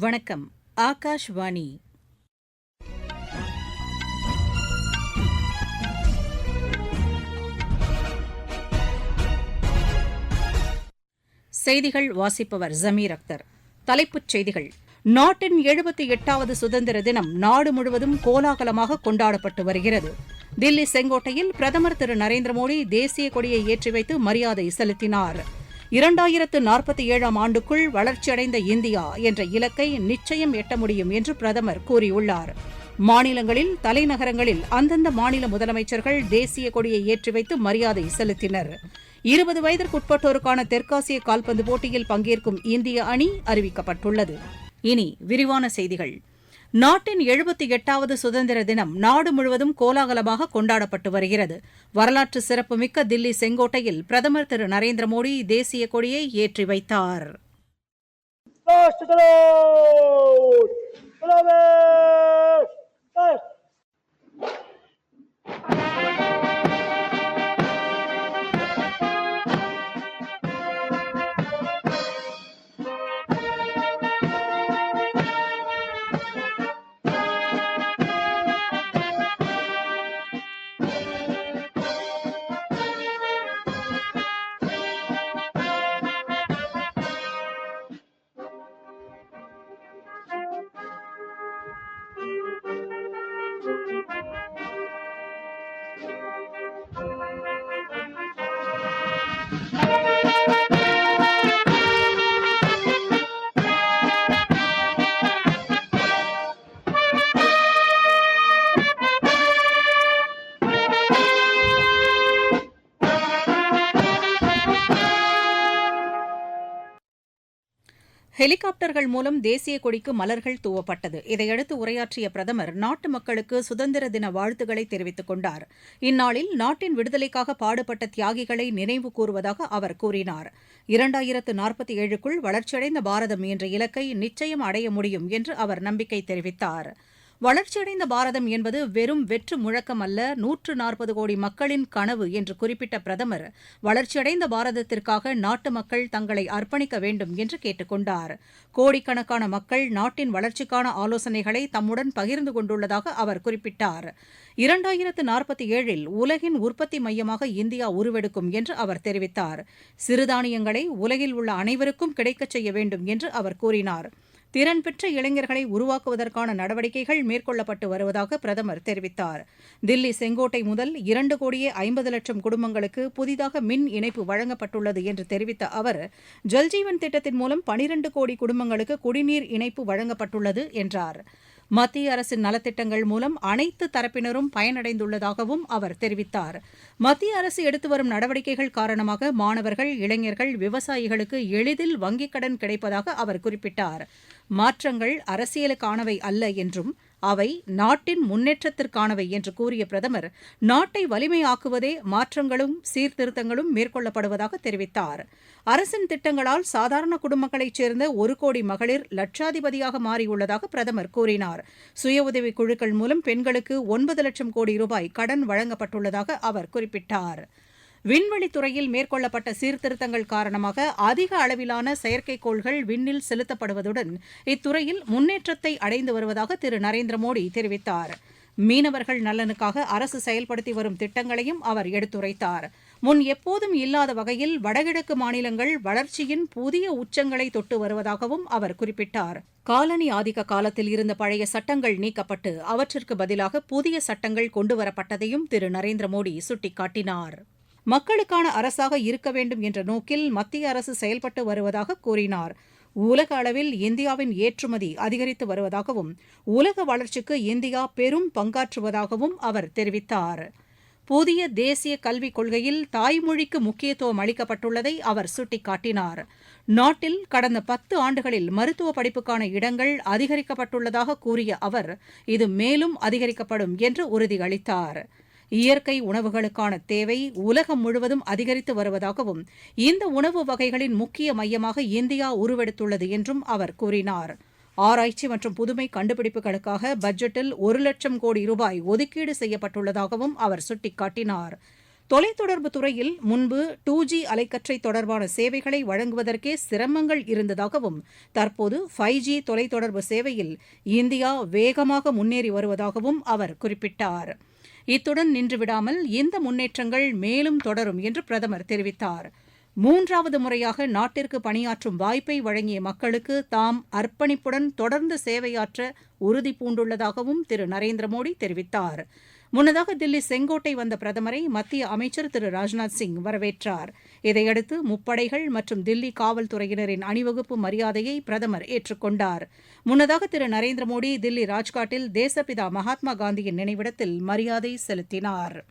வணக்கம் ஆகாஷ்வாணி. செய்திகள் வாசிப்பவர் ஜமீர் அக்தர். தலைப்புச் செய்திகள். நாட்டின் எழுபத்தி எட்டாவது சுதந்திர தினம் நாடு முழுவதும் கோலாகலமாக கொண்டாடப்பட்டு வருகிறது. தில்லி செங்கோட்டையில் பிரதமர் திரு நரேந்திர மோடி தேசிய கொடியை ஏற்றி வைத்து மரியாதை செலுத்தினார். இரண்டாயிரத்து நாற்பத்தி ஏழாம் ஆண்டுக்குள் வளர்ச்சியடைந்த இந்தியா என்ற இலக்கை நிச்சயம் எட்ட முடியும் என்று பிரதமர் கூறியுள்ளார். மாநிலங்களில் தலைநகரங்களில் அந்தந்த மாநில முதலமைச்சர்கள் தேசிய கொடியை ஏற்றி வைத்து மரியாதை செலுத்தினர். இருபது வயதிற்குட்பட்டோருக்கான தெற்காசிய கால்பந்து போட்டியில் பங்கேற்கும் இந்திய அணி அறிவிக்கப்பட்டுள்ளது. இனி விரிவான செய்திகள். நாட்டின் எழுபத்தி எட்டாவது சுதந்திர தினம் நாடு முழுவதும் கோலாகலமாக கொண்டாடப்பட்டு வருகிறது. வரலாற்று சிறப்புமிக்க தில்லி செங்கோட்டையில் பிரதமர் திரு நரேந்திர மோடி தேசிய கொடியை ஏற்றி வைத்தார். ஹெலிகாப்டர்கள் மூலம் தேசிய கொடிக்கு மலர்கள் தூவப்பட்டது. இதையடுத்து உரையாற்றிய பிரதமர் நாட்டு மக்களுக்கு சுதந்திர தின வாழ்த்துக்களை தெரிவித்துக் கொண்டார். இந்நாளில் நாட்டின் விடுதலைக்காக பாடுபட்ட தியாகிகளை நினைவு கூறுவதாக அவர் கூறினார். இரண்டாயிரத்து நாற்பத்தி ஏழுக்குள் வளர்ச்சியடைந்த பாரதம் என்ற இலக்கை நிச்சயம் அடைய முடியும் என்று அவர் நம்பிக்கை தெரிவித்தார். வளர்ச்சியடைந்த பாரதம் என்பது வெறும் வெற்று முழக்கம் அல்ல நூற்று நாற்பது கோடி மக்களின் கனவு என்று குறிப்பிட்ட பிரதமர் வளர்ச்சியடைந்த பாரதத்திற்காக நாட்டு மக்கள் தங்களை அர்ப்பணிக்க வேண்டும் என்று கேட்டுக் கொண்டார் கோடிக்கணக்கான மக்கள் நாட்டின் வளர்ச்சிக்கான ஆலோசனைகளை தம்முடன் பகிர்ந்து கொண்டுள்ளதாக அவர் குறிப்பிட்டார். இரண்டாயிரத்து நாற்பத்தி ஏழில் உலகின் உற்பத்தி மையமாக இந்தியா உருவெடுக்கும் என்று அவர் தெரிவித்தார். சிறுதானியங்களை உலகில் உள்ள அனைவருக்கும் கிடைக்கச் செய்ய வேண்டும் என்று அவர் கூறினார். திறன் பெற்ற இளைஞர்களை உருவாக்குவதற்கான நடவடிக்கைகள் மேற்கொள்ளப்பட்டு வருவதாக பிரதமர் தெரிவித்தார். தில்லி செங்கோட்டை முதல் இரண்டு கோடியே ஐம்பது லட்சம் குடும்பங்களுக்கு புதிதாக மின் இணைப்பு வழங்கப்பட்டுள்ளது என்று தெரிவித்த அவர் ஜல்ஜீவன் திட்டத்தின் மூலம் பனிரண்டு கோடி குடும்பங்களுக்கு குடிநீர் இணைப்பு வழங்கப்பட்டுள்ளது என்றார். மத்திய அரசின் நலத்திட்டங்கள் மூலம் அனைத்து தரப்பினரும் பயனடைந்துள்ளதாகவும் அவர் தெரிவித்தார். மத்திய அரசு எடுத்து வரும் நடவடிக்கைகள் காரணமாக மாணவர்கள் இளைஞர்கள் விவசாயிகளுக்கு எளிதில் வங்கிக் கடன் கிடைப்பதாக அவர் குறிப்பிட்டார். மாற்றங்கள் அரசியலுக்கானவை அல்ல என்றும் அவை நாட்டின் முன்னேற்றத்திற்கானவை என்று கூறிய பிரதமர் நாட்டை வலிமையாக்குவதே மாற்றங்களும் சீர்திருத்தங்களும் மேற்கொள்ளப்படுவதாக தெரிவித்தார். அரசின் திட்டங்களால் சாதாரண குடும்பங்களைச் சேர்ந்த ஒரு கோடி மகளிர் லட்சாதிபதியாக மாறியுள்ளதாக பிரதமர் கூறினார். சுய உதவிக் குழுக்கள் மூலம் பெண்களுக்கு ஒன்பது லட்சம் கோடி ரூபாய் கடன் வழங்கப்பட்டுள்ளதாக அவர் விண்வெளித்துறையில் மேற்கொள்ளப்பட்ட சீர்திருத்தங்கள் காரணமாக அதிக அளவிலான செயற்கைக்கோள்கள் விண்ணில் செலுத்தப்படுவதுடன் இத்துறையில் முன்னேற்றத்தை அடைந்து வருவதாக திரு நரேந்திர மோடி தெரிவித்தார். மீனவர்கள் நலனுக்காக அரசு செயல்படுத்தி வரும் திட்டங்களையும் அவர் எடுத்துரைத்தார். முன் எப்போதும் இல்லாத வகையில் வடகிழக்கு மாநிலங்கள் வளர்ச்சியின் புதிய உச்சங்களை தொட்டு வருவதாகவும் அவர் குறிப்பிட்டார். காலனி ஆதிக்க காலத்தில் இருந்த பழைய சட்டங்கள் நீக்கப்பட்டு அவற்றிற்கு பதிலாக புதிய சட்டங்கள் கொண்டுவரப்பட்டதையும் திரு நரேந்திர மோடி சுட்டிக்காட்டினார். மக்களுக்கான அரசாக இருக்க வேண்டும் என்ற நோக்கில் மத்திய அரசு செயல்பட்டு வருவதாக கூறினார். உலக அளவில் இந்தியாவின் ஏற்றுமதி அதிகரித்து வருவதாகவும் உலக வளர்ச்சிக்கு இந்தியா பெரும் பங்காற்றுவதாகவும் அவர் தெரிவித்தார். புதிய தேசிய கல்விக் கொள்கையில் தாய்மொழிக்கு முக்கியத்துவம் அளிக்கப்பட்டுள்ளதை அவர் சுட்டிக்காட்டினார். நாட்டில் கடந்த பத்து ஆண்டுகளில் மருத்துவ படிப்புக்கான இடங்கள் அதிகரிக்கப்பட்டுள்ளதாக கூறிய அவர் இது மேலும் அதிகரிக்கப்படும் என்று உறுதியளித்தார். இயற்கை உணவுகளுக்கான தேவை உலகம் முழுவதும் அதிகரித்து வருவதாகவும் இந்த உணவு வகைகளின் முக்கிய மையமாக இந்தியா உருவெடுத்துள்ளது என்றும் அவர் கூறினார். ஆராய்ச்சி மற்றும் புதுமை கண்டுபிடிப்புகளுக்காக பட்ஜெட்டில் ஒரு லட்சம் கோடி ரூபாய் ஒதுக்கீடு செய்யப்பட்டுள்ளதாகவும் அவர் சுட்டிக்காட்டினார். தொலைத்தொடர்பு துறையில் முன்பு டூ ஜி அலைக்கற்றை தொடர்பான சேவைகளை வழங்குவதற்கே சிரமங்கள் இருந்ததாகவும் தற்போது ஃபைவ் ஜி தொலைத்தொடர்பு சேவையில் இந்தியா வேகமாக முன்னேறி வருவதாகவும் அவர் குறிப்பிட்டார். இத்துடன் நின்றுவிடாமல் இந்த முன்னேற்றங்கள் மேலும் தொடரும் என்று பிரதமர் தெரிவித்தார். மூன்றாவது முறையாக நாட்டிற்கு பணியாற்றும் வாய்ப்பை வழங்கிய மக்களுக்கு தாம் அர்ப்பணிப்புடன் தொடர்ந்து சேவையாற்ற உறுதி பூண்டுள்ளதாகவும் திரு நரேந்திர மோடி தெரிவித்தார். முன்னதாக தில்லி செங்கோட்டை வந்த பிரதமரை மத்திய அமைச்சர் திரு ராஜ்நாத் சிங் வரவேற்றார். இதையடுத்து முப்படைகள் மற்றும் தில்லி காவல்துறையினரின் அணிவகுப்பு மரியாதையை பிரதமர் ஏற்றுக்கொண்டார். முன்னதாக திரு. நரேந்திர மோடி தில்லி ராஜ்காட்டில் தேசப்பிதா மகாத்மா காந்தியின் நினைவிடத்தில் மரியாதை செலுத்தினார்.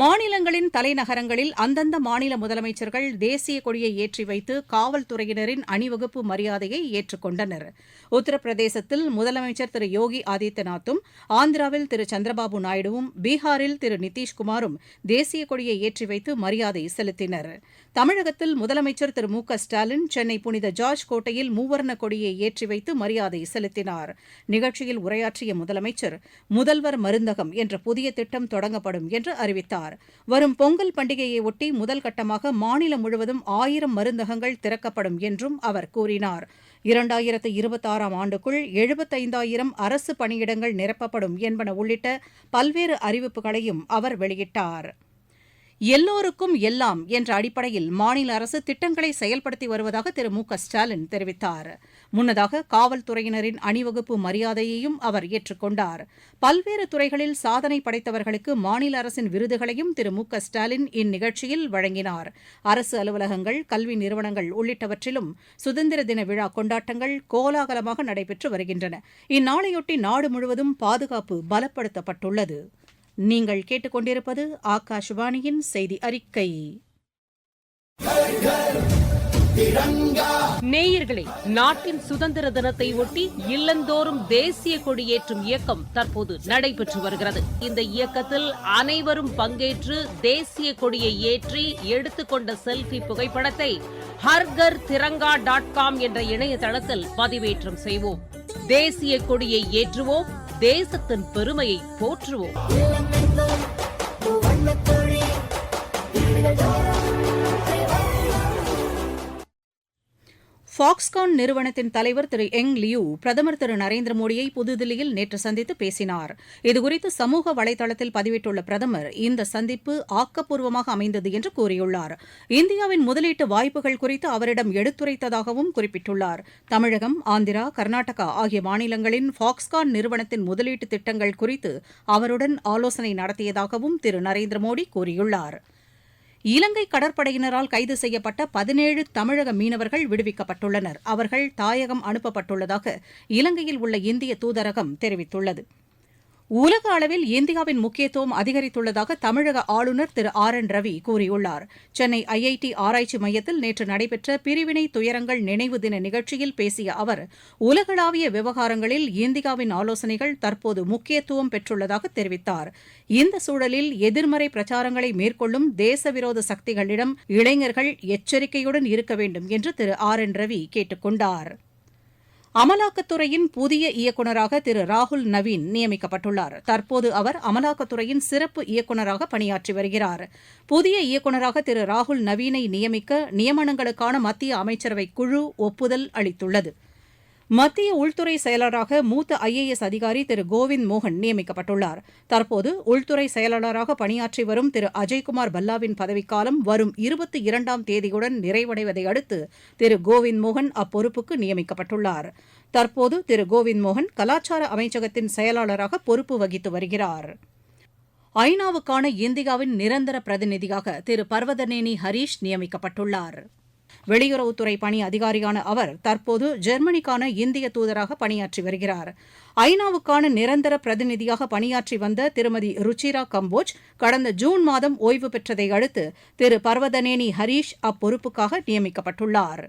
மாநிலங்களின் தலைநகரங்களில் அந்தந்த மாநில முதலமைச்சர்கள் தேசிய கொடியை ஏற்றி வைத்து காவல்துறையினரின் அணிவகுப்பு மரியாதையை ஏற்றுக்கொண்டனர் உத்தரப்பிரதேசத்தில் முதலமைச்சர் திரு யோகி ஆதித்யநாத்தும் ஆந்திராவில் திரு சந்திரபாபு நாயுடுவும் பீகாரில் திரு நிதிஷ்குமாரும் தேசிய கொடியை ஏற்றி வைத்து மரியாதை செலுத்தினர். தமிழகத்தில் முதலமைச்சர் திரு மு க ஸ்டாலின் சென்னை புனித ஜார்ஜ் கோட்டையில் மூவர்ண கொடியை ஏற்றி வைத்து மரியாதை செலுத்தினார். நிகழ்ச்சியில் உரையாற்றிய முதலமைச்சர் முதல்வர் மருந்தகம் என்ற புதிய திட்டம் தொடங்கப்படும் என்று அறிவித்தார். வரும் பொங்கல் பண்டிகையை ஒட்டி முதல் கட்டமாக மாநிலம் முழுவதும் ஆயிரம் மருந்தகங்கள் திறக்கப்படும் என்றும் அவர் கூறினார். இரண்டாயிரத்து இருபத்தாறாம் ஆண்டுக்குள் எழுபத்தைந்தாயிரம் அரசு பணியிடங்கள் நிரப்பப்படும் என்பன உள்ளிட்ட பல்வேறு அறிவிப்புகளையும் அவர் வெளியிட்டார். எல்லோருக்கும் எல்லாம் என்ற அடிப்படையில் மாநில அரசு திட்டங்களை செயல்படுத்தி வருவதாக திரு மு க ஸ்டாலின் தெரிவித்தார். முன்னதாக காவல்துறையினரின் அணிவகுப்பு மரியாதையையும் அவர் ஏற்றுக்கொண்டார். பல்வேறு துறைகளில் சாதனை படைத்தவர்களுக்கு மாநில அரசின் விருதுகளையும் திரு மு க ஸ்டாலின் இந்நிகழ்ச்சியில் வழங்கினார். அரசு அலுவலகங்கள் கல்வி நிறுவனங்கள் உள்ளிட்டவற்றிலும் சுதந்திர தின விழா கொண்டாட்டங்கள் கோலாகலமாக நடைபெற்று வருகின்றன. இந்நாளையொட்டி நாடு முழுவதும் பாதுகாப்பு பலப்படுத்தப்பட்டுள்ளது. நீங்கள் கேட்டுக்கொண்டிருப்பது ஆகாஷ்வாணியின் செய்தி அறிக்கை. நேயர்களே நாட்டின் சுதந்திர தினத்தை ஒட்டி இல்லந்தோறும் தேசிய கொடியேற்றும் இயக்கம் தற்போது நடைபெற்று வருகிறது. இந்த இயக்கத்தில் அனைவரும் பங்கேற்று தேசிய கொடியை ஏற்றி எடுத்துக்கொண்ட செல்ஃபி புகைப்படத்தை ஹர்கர் திரங்கா டாட் காம் என்ற இணையதளத்தில் பதிவேற்றம் செய்வோம். தேசிய கொடியை ஏற்றுவோம் தேசத்தின் பெருமையை போற்றுவோம். ஃபாக்ஸ்கான் நிறுவனத்தின் தலைவர் திரு எங் லியூ பிரதமர் திரு நரேந்திர மோடியை புதுதில்லியில் நேற்று சந்தித்து பேசினார். இதுகுறித்து சமூக வலைதளத்தில் பதிவிட்டுள்ள பிரதமர் இந்த சந்திப்பு ஆக்கப்பூர்வமாக அமைந்தது என்று கூறியுள்ளார். இந்தியாவின் முதலீட்டு வாய்ப்புகள் குறித்து அவரிடம் எடுத்துரைத்ததாகவும் குறிப்பிட்டுள்ளார். தமிழகம் ஆந்திரா கர்நாடகா ஆகிய மாநிலங்களின் ஃபாக்ஸ்கான் நிறுவனத்தின் முதலீட்டு திட்டங்கள் குறித்து அவருடன் ஆலோசனை நடத்தியதாகவும் திரு நரேந்திர மோடி கூறியுள்ளார். இலங்கை கடற்படையினரால் கைது செய்யப்பட்ட பதினேழு தமிழக மீனவர்கள் விடுவிக்கப்பட்டுள்ளனர். அவர்கள் தாயகம் அனுப்பப்பட்டுள்ளதாக இலங்கையில் உள்ள இந்திய தூதரகம் தெரிவித்துள்ளது. உலக அளவில் இந்தியாவின் முக்கியத்துவம் அதிகரித்துள்ளதாக தமிழக ஆளுநர் திரு ஆர் என் ரவி கூறியுள்ளார். சென்னை ஐஐடி ஆராய்ச்சி மையத்தில் நேற்று நடைபெற்ற பிரிவினை துயரங்கள் நினைவு தின நிகழ்ச்சியில் பேசிய அவர் உலகளாவிய விவகாரங்களில் இந்தியாவின் ஆலோசனைகள் தற்போது முக்கியத்துவம் பெற்றுள்ளதாக தெரிவித்தார். இந்த சூழலில் எதிர்மறை பிரச்சாரங்களை மேற்கொள்ளும் தேசவிரோத சக்திகளிடம் இளைஞர்கள் எச்சரிக்கையுடன் இருக்க வேண்டும் என்று திரு ஆர் என் ரவி கேட்டுக் கொண்டாா் அமலாக்கத்துறையின் புதிய இயக்குநராக திரு ராகுல் நவீன் நியமிக்கப்பட்டுள்ளார். தற்போது அவர் அமலாக்கத்துறையின் சிறப்பு இயக்குநராக பணியாற்றி வருகிறார். புதிய இயக்குநராக திரு ராகுல் நவீனை நியமிக்க நியமனங்களுக்கான மத்திய அமைச்சரவை குழு ஒப்புதல் அளித்துள்ளது. மத்திய உள்துறை செயலராக மூத்த ஐஏஎஸ் அதிகாரி திரு கோவிந்த் மோகன் நியமிக்கப்பட்டுள்ளார். தற்போது உள்துறை செயலாளராக பணியாற்றி வரும் திரு அஜய்குமார் பல்லாவின் பதவிக்காலம் வரும் இருபத்தி இரண்டாம் தேதியுடன் நிறைவடைவதை அடுத்து திரு கோவிந்த் மோகன் அப்பொறுப்புக்கு நியமிக்கப்பட்டுள்ளார். தற்போது திரு கோவிந்த் மோகன் கலாச்சார அமைச்சகத்தின் செயலாளராக பொறுப்பு வகித்து வருகிறார். ஐநாவுக்கான இந்தியாவின் நிரந்தர பிரதிநிதியாக திரு பர்வதனேனி ஹரீஷ் நியமிக்கப்பட்டுள்ளார். வெளியுறவுத்துறை பணி அதிகாரியான அவர் தற்போது ஜெர்மனிக்கான இந்திய தூதராக பணியாற்றி வருகிறார். ஐநாவுக்கான நிரந்தர பிரதிநிதியாக பணியாற்றி வந்த திருமதி ருச்சிரா கம்போஜ் கடந்த ஜூன் மாதம் ஓய்வு பெற்றதை அடுத்து திரு பர்வதனேனி ஹரீஷ் அப்பொறுப்புக்காக நியமிக்கப்பட்டுள்ளார்.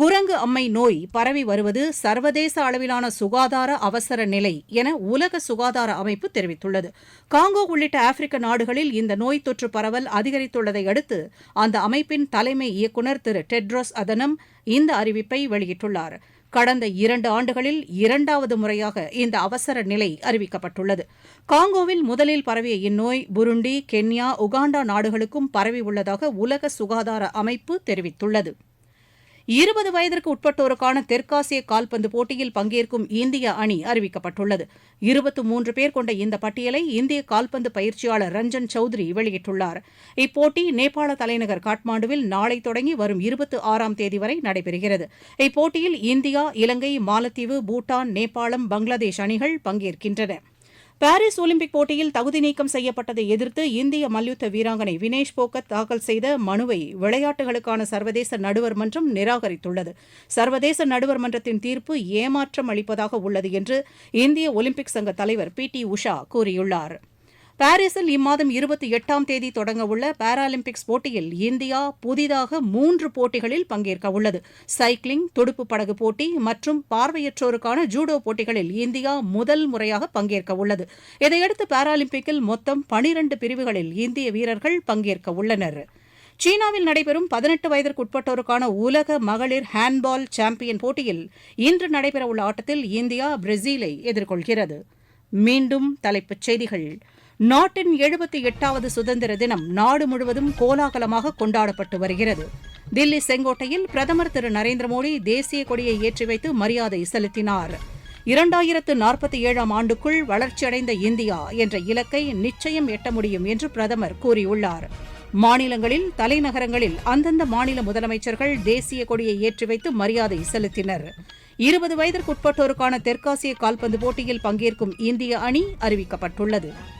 குரங்கு அம்மை நோய் பரவி வருவது சர்வதேச அளவிலான சுகாதார அவசர நிலை என உலக சுகாதார அமைப்பு தெரிவித்துள்ளது. காங்கோ உள்ளிட்ட ஆப்பிரிக்க நாடுகளில் இந்த நோய் தொற்று பரவல் அதிகரித்துள்ளதை அடுத்து அந்த அமைப்பின் தலைமை இயக்குநர் திரு டெட்ரோஸ் அதனம் இந்த அறிவிப்பை வெளியிட்டுள்ளார். கடந்த இரண்டு ஆண்டுகளில் இரண்டாவது முறையாக இந்த அவசர நிலை அறிவிக்கப்பட்டுள்ளது. காங்கோவில் முதலில் பரவிய இந்நோய் புருண்டி கென்யா உகாண்டா நாடுகளுக்கும் பரவி உள்ளதாக உலக சுகாதார அமைப்பு தெரிவித்துள்ளது. இருபது வயதிற்கு உட்பட்டோருக்கான தெற்காசிய கால்பந்து போட்டியில் பங்கேற்கும் இந்திய அணி அறிவிக்கப்பட்டுள்ளது. இருபத்து மூன்று பேர் கொண்ட இந்த பட்டியலை இந்திய கால்பந்து பயிற்சியாளர் ரஞ்சன் சௌத்ரி வெளியிட்டுள்ளார். இப்போட்டி நேபாள தலைநகர் காட்மாண்டுவில் நாளை தொடங்கி வரும் இருபத்து ஆறாம் தேதி வரை நடைபெறுகிறது. இப்போட்டியில் இந்தியா இலங்கை மாலத்தீவு பூட்டான் நேபாளம் பங்களாதேஷ் அணிகள் பங்கேற்கின்றன. பாரிஸ் ஒலிம்பிக் போட்டியில் தகுதி நீக்கம் செய்யப்பட்டதை எதிர்த்து இந்திய மல்யுத்த வீராங்கனை வினேஷ் போக்கத் தாக்கல் செய்த மனுவை விளையாட்டுகளுக்கான சர்வதேச நடுவர் மன்றம் நிராகரித்துள்ளது. சர்வதேச நடுவர் மன்றத்தின் தீர்ப்பு ஏமாற்றம் அளிப்பதாக உள்ளது என்று இந்திய ஒலிம்பிக் சங்க தலைவர் பி டி உஷா கூறியுள்ளார். பாரிஸில் இம்மாதம் இருபத்தி எட்டாம் தேதி தொடங்கவுள்ள பாராலிம்பிக்ஸ் போட்டியில் இந்தியா புதிதாக மூன்று போட்டிகளில் பங்கேற்க உள்ளது. சைக்கிளிங் துடுப்பு படகு போட்டி மற்றும் பார்வையற்றோருக்கான ஜூடோ போட்டிகளில் இந்தியா முதல் முறையாக பங்கேற்க உள்ளது. இதையடுத்து பாராலிம்பிக்கில் மொத்தம் பனிரண்டு பிரிவுகளில் இந்திய வீரர்கள் பங்கேற்க உள்ளனர். சீனாவில் நடைபெறும் பதினெட்டு வயதிற்குட்பட்டோருக்கான உலக மகளிர் ஹேண்ட்பால் சாம்பியன் போட்டியில் இன்று நடைபெறவுள்ள ஆட்டத்தில் இந்தியா பிரேசிலை எதிர்கொள்கிறது. மீண்டும் தலைப்புச் செய்திகள். நாட்டின் எழுபத்தி எட்டாவது சுதந்திர தினம் நாடு முழுவதும் கோலாகலமாக கொண்டாடப்பட்டு வருகிறது. தில்லி செங்கோட்டையில் பிரதமர் திரு நரேந்திர மோடி தேசிய கொடியை ஏற்றி வைத்து மரியாதை செலுத்தினார். இரண்டாயிரத்து நாற்பத்தி ஏழாம் ஆண்டுக்குள் வளர்ச்சியடைந்த இந்தியா என்ற இலக்கை நிச்சயம் எட்ட முடியும் என்று பிரதமர் கூறியுள்ளார். மாநிலங்களில் தலைநகரங்களில் அந்தந்த மாநில முதலமைச்சர்கள் தேசிய கொடியை ஏற்றி வைத்து மரியாதை செலுத்தினர். இருபது வயதிற்குட்பட்டோருக்கான தெற்காசிய கால்பந்து போட்டியில் பங்கேற்கும் இந்திய அணி அறிவிக்கப்பட்டுள்ளது.